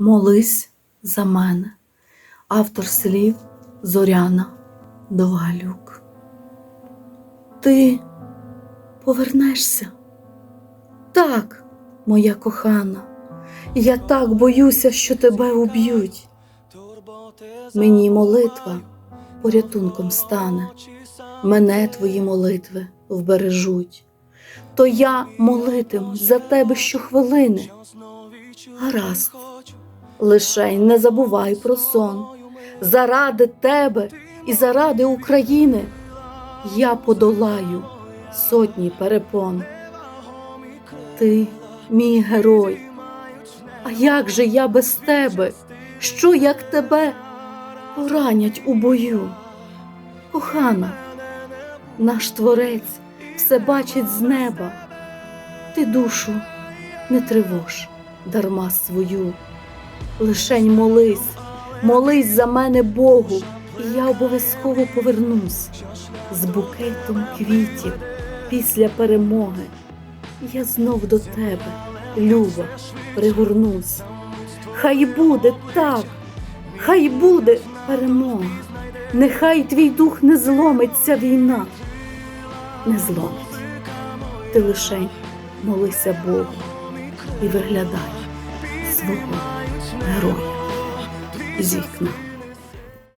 Молись за мене. Автор слів Зоряна Довгалюк. Ти повернешся? Так, моя кохана, я так боюся, що тебе уб'ють. Мені молитва порятунком стане, мене твої молитви вбережуть. То я молитимусь за тебе щохвилини. Гаразд, лишень не забувай про сон. Заради тебе і заради України я подолаю сотні перепон. Ти мій герой. А як же я без тебе? Що як тебе поранять у бою? Кохана, наш творець все бачить з неба. Ти душу не тривож дарма свою. Лишень молись, молись за мене Богу, і я обов'язково повернусь з букетом квітів після перемоги. Я знов до тебе, Люба, пригорнусь. Хай буде так, хай буде перемога. Нехай твій дух не зломиться війна, не зломить. Ти лишень молися Богу і виглядай свого героя із вікна.